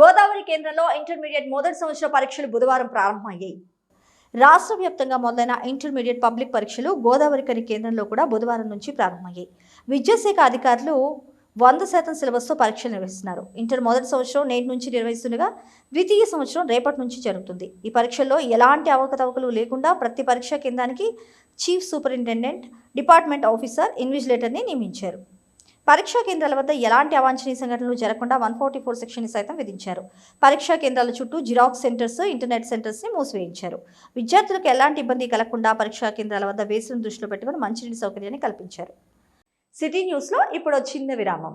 గోదావరి కేంద్రంలో ఇంటర్మీడియట్ మొదటి సంవత్సర పరీక్షలు బుధవారం ప్రారంభమయ్యాయి. రాష్ట్ర వ్యాప్తంగా మొదలైన ఇంటర్మీడియట్ పబ్లిక్ పరీక్షలు గోదావరి కని కేంద్రంలో కూడా బుధవారం నుంచి ప్రారంభమయ్యాయి. విద్యాశాఖ అధికారులు వంద శాతం సిలబస్తో పరీక్షలు నిర్వహిస్తున్నారు. ఇంటర్ మొదటి సంవత్సరం నేటి నుంచి నిర్వహిస్తుండగా ద్వితీయ సంవత్సరం రేపటి నుంచి జరుగుతుంది. ఈ పరీక్షల్లో ఎలాంటి అవకతవకలు లేకుండా ప్రతి పరీక్షా కేంద్రానికి చీఫ్ సూపరింటెండెంట్ డిపార్ట్మెంట్ ఆఫీసర్ ఇన్విజిలేటర్ని నియమించారు. పరీక్షా కేంద్రాల వద్ద ఎలాంటి అవాంఛనీయ సంఘటనలు జరగకుండా వన్ ఫార్టీ ఫోర్ సెక్షన్ సైతం విధించారు. పరీక్షా కేంద్రాల చుట్టూ జిరాక్స్ సెంటర్స్ ఇంటర్నెట్ సెంటర్స్ని మూసివేయించారు. విద్యార్థులకు ఎలాంటి ఇబ్బంది కలగకుండా పరీక్షా కేంద్రాల వద్ద వేసును దృష్టిలో పెట్టుకుని మంచినీటి సౌకర్యాన్ని కల్పించారు. సిటీ న్యూస్లో ఇప్పుడు చిన్న విరామం.